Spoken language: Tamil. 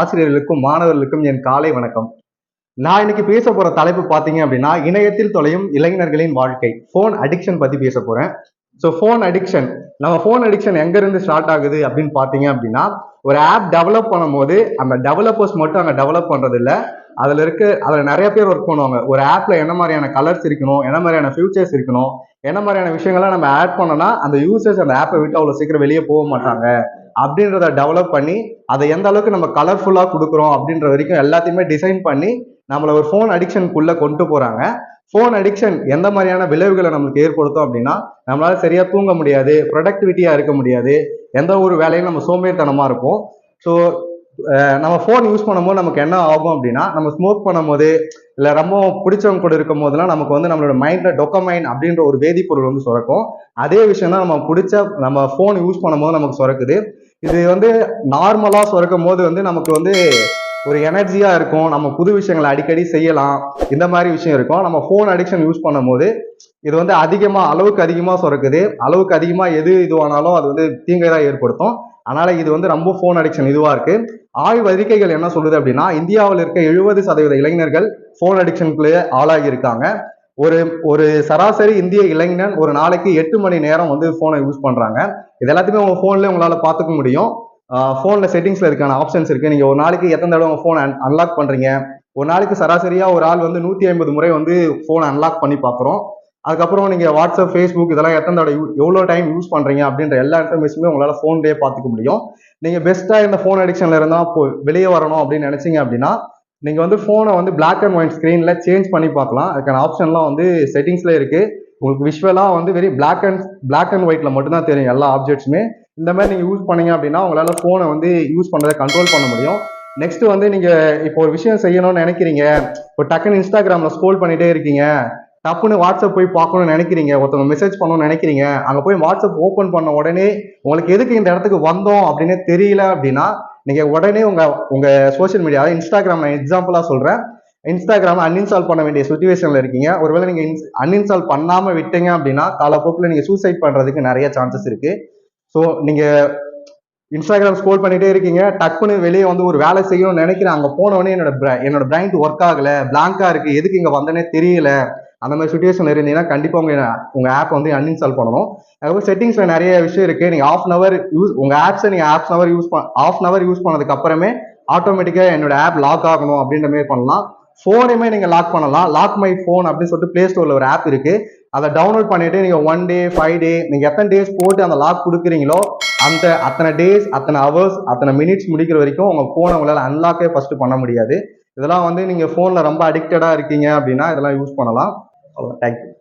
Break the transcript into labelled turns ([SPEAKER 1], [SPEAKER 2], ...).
[SPEAKER 1] ஆசிரியர்களுக்கும் மாணவர்களுக்கும் என் காலை வணக்கம். நான் இன்னைக்கு பேச போற தலைப்பு பாத்தீங்க அப்படின்னா இணையத்தில் தொலையும் இளைஞர்களின் வாழ்க்கை. ஃபோன் அடிக்ஷன் பத்தி பேச போறேன். ஸோ ஃபோன் அடிக்ஷன் நம்ம ஃபோன் அடிக்ஷன் எங்க இருந்து ஸ்டார்ட் ஆகுது அப்படின்னு பாத்தீங்க அப்படின்னா ஒரு ஆப் டெவலப் பண்ணும்போது அந்த டெவலப்பர்ஸ் மட்டும் அங்கே டெவலப் பண்றது இல்ல அதுல இருக்க அதுல நிறைய பேர் ஒர்க் பண்ணுவாங்க. ஒரு ஆப்ல என்ன மாதிரியான கலர்ஸ் இருக்கணும் என்ன மாதிரியான ஃபியூச்சர்ஸ் இருக்கணும் என்ன மாதிரியான விஷயங்கள்லாம் நம்ம ஆட் பண்ணோம்னா அந்த யூசர்ஸ் அந்த ஆப்பை விட்டு அவ்வளோ சீக்கிரம் வெளியே போக மாட்டாங்க. அப்படின்றத டெவலப் பண்ணி அதை எந்த அளவுக்கு நம்ம கலர்ஃபுல்லாக கொடுக்குறோம் அப்படின்ற வரைக்கும் எல்லாத்தையுமே டிசைன் பண்ணி நம்மளை ஒரு ஃபோன் அடிக்ஷனுக்குள்ளே கொண்டு போகிறாங்க ஃபோன் அடிக்ஷன் எந்த மாதிரியான விளைவுகளை நம்மளுக்கு ஏற்படுத்தும் அப்படின்னா நம்மளால் சரியாக தூங்க முடியாது ப்ரொடக்டிவிட்டியாக இருக்க முடியாது எந்த ஒரு வேலையும் நம்ம சோம்பேறித்தனமாக இருக்கும் ஸோ நம்ம ஃபோன் யூஸ் பண்ணும்போது நமக்கு என்ன ஆகும் அப்படின்னா நம்ம ஸ்மோக் பண்ணும்போது இல்லை ரொம்ப பிடிச்சவங்க கூட இருக்கும் போதெல்லாம் நமக்கு வந்து நம்மளோட மைண்டில் டொக்கமைன் அப்படின்ற ஒரு வேதிப்பொருள் வந்து சுரக்கும். அதே விஷயம் தான் நம்ம பிடிச்ச நம்ம ஃபோன் யூஸ் பண்ணும்போது நமக்கு சுரக்குது. இது வந்து நார்மலா சுரக்கும் போது வந்து நமக்கு வந்து ஒரு எனர்ஜியா இருக்கும். நம்ம புது விஷயங்களை அடிக்கடி செய்யலாம். இந்த மாதிரி விஷயம் இருக்கும். நம்ம ஃபோன் அடிக்ஷன் யூஸ் பண்ணும்போது இது வந்து அதிகமா அளவுக்கு அதிகமா சுரக்குது. அளவுக்கு அதிகமா எது இதுவானாலும் அது வந்து தீங்கை தான் ஏற்படுத்தும். அதனால இது வந்து ரொம்ப ஃபோன் அடிக்ஷன் இதுவா இருக்கு. ஆய்வு அறிக்கைகள் என்ன சொல்லுது அப்படின்னா இந்தியாவில் இருக்க எழுபது சதவீத இளைஞர்கள் ஃபோன் அடிக்ஷனுக்குள்ளேயே ஆளாகி இருக்காங்க. ஒரு ஒரு சராசரி இந்திய இளைஞன் ஒரு நாளைக்கு எட்டு மணி நேரம் வந்து ஃபோனை யூஸ் பண்றாங்க. இது எல்லாத்தையுமே உங்க ஃபோன்லேயே உங்களால பார்த்துக்க முடியும். ஃபோனில் செட்டிங்ஸில் இருக்கான ஆப்ஷன்ஸ் இருக்குது நீங்கள் ஒரு நாளைக்கு எத்தனை தடவை உங்கள் ஃபோனை அன்லாக் பண்ணுறீங்க ஒரு நாளைக்கு சராசரியாக ஒரு ஆள் வந்து நூற்றி ஐம்பது முறை வந்து ஃபோனை அன்லாக் பண்ணி பார்க்குறோம். அதுக்கப்புறம் நீங்கள் வாட்ஸ்அப் ஃபேஸ்புக் இதெல்லாம் எத்தனை தடவை எவ்வளோ டைம் யூஸ் பண்ணுறீங்க அப்படின்ற எல்லா இன்ஃபர்மேஷனுமே உங்களால் ஃபோன்லேயே பார்த்துக்க முடியும். நீங்கள் பெஸ்ட்டாக இந்த ஃபோன் அடிக்ஷனில் இருந்தால் வெளியே வரணும் அப்படின்னு நினச்சிங்க அப்படின்னா நீங்கள் வந்து ஃபோனை வந்து பிளாக் அண்ட் ஒயிட் ஸ்க்ரீனில் சேஞ்ச் பண்ணி பார்க்கலாம். அதுக்கான ஆப்ஷன்லாம் வந்து செட்டிங்ஸில் இருக்குது உங்களுக்கு விஷுவலாக வந்து very black and black and ஒயிட்டில் மட்டும்தான் தெரியும் எல்லா ஆப்ஜெக்ட்ஸுமே இந்த மாதிரி நீங்கள் யூஸ் பண்ணீங்க அப்படின்னா உங்களால் ஃபோனை வந்து யூஸ் பண்ணுறதை கண்ட்ரோல் பண்ண முடியும். நெக்ஸ்ட் வந்து நீங்கள் இப்போ ஒரு விஷயம் செய்யணும்னு நினைக்கிறீங்க. இப்போ டக்குன்னு இன்ஸ்டாகிராமில் ஸ்க்ரோல் பண்ணிகிட்டே இருக்கீங்க. டப்புன்னு வாட்ஸ்அப் போய் பார்க்கணும்னு நினைக்கிறீங்க. ஒருத்தவங்க மெசேஜ் பண்ணணும்னு நினைக்கிறீங்க. அங்கே போய் வாட்ஸ்அப் ஓப்பன் பண்ண உடனே உங்களுக்கு எதுக்கு இந்த இடத்துக்கு வந்தோம் அப்படின்னு தெரியல அப்படின்னா நீங்கள் உடனே உங்கள் உங்கள் சோஷியல் மீடியா இன்ஸ்டாகிராம் நான் எக்ஸாம்பிளாக சொல்கிறேன் இன்ஸ்டாகிராம் அன்இன்ஸ்டால் பண்ண வேண்டிய சுச்சுவேஷனில் இருக்கீங்க. ஒருவேளை நீங்கள் அன்இன்ஸ்டால் பண்ணாமல் விட்டீங்க அப்படின்னா காலப்போக்கில் நீங்கள் சூசைட் பண்ணுறதுக்கு நிறைய சான்சஸ் இருக்குது ஸோ நீங்கள் இன்ஸ்டாகிராம் ஸ்கோல் பண்ணிட்டே இருக்கீங்க. டக்குன்னு வெளியே வந்து ஒரு வேலை செய்யணும்னு நினைக்கிறேன். அங்கே போனவொடனே என்னோட என்னோட பிரைண்ட் ஒர்க் ஆகல. பிளாங்கா இருக்கு. எதுக்கு இங்கே வந்தனே தெரியல. அந்த மாதிரி சுச்சுவேஷன் இருந்தீங்கன்னா கண்டிப்பாக உங்க உங்க ஆப் வந்து அன்இன்ஸ்டால் பண்ணணும். அதுக்கப்புறம் செட்டிங்ஸ்ல நிறைய விஷயம் இருக்கு. நீங்க ஆஃப் அன் அவர் யூஸ் உங்க ஆப்ஸை நீங்க ஆஃப் அன் யூஸ் பண்ண ஆஃப் அன் யூஸ் பண்ணதுக்கு அப்புறமே ஆட்டோமேட்டிக்காக என்னோட ஆப் லாக் ஆகணும் அப்படின்ற மாதிரி பண்ணலாம். ஃபோனையுமே நீங்கள் லாக் பண்ணலாம். லாக் மை ஃபோன் அப்படின்னு சொல்லிட்டு பிளே ஸ்டோரில் ஒரு ஆப் இருக்கு. அதை டவுன்லோட் பண்ணிட்டு நீங்கள் ஒன் டே ஃபைவ் டே நீங்கள் எத்தனை டேஸ் போட்டு அந்த லாக் கொடுக்குறீங்களோ அந்த அத்தனை டேஸ் அத்தனை ஹவர்ஸ் அத்தனை மினிட்ஸ் முடிக்கிற வரைக்கும் உங்கள் ஃபோனை உங்களால் அன்லாக்கே ஃபர்ஸ்ட் பண்ண முடியாது. இதெல்லாம் வந்து நீங்கள் ஃபோனில் ரொம்ப அடிக்டடாக இருக்கீங்க அப்படின்னா இதெல்லாம் யூஸ் பண்ணலாம். தேங்க்யூ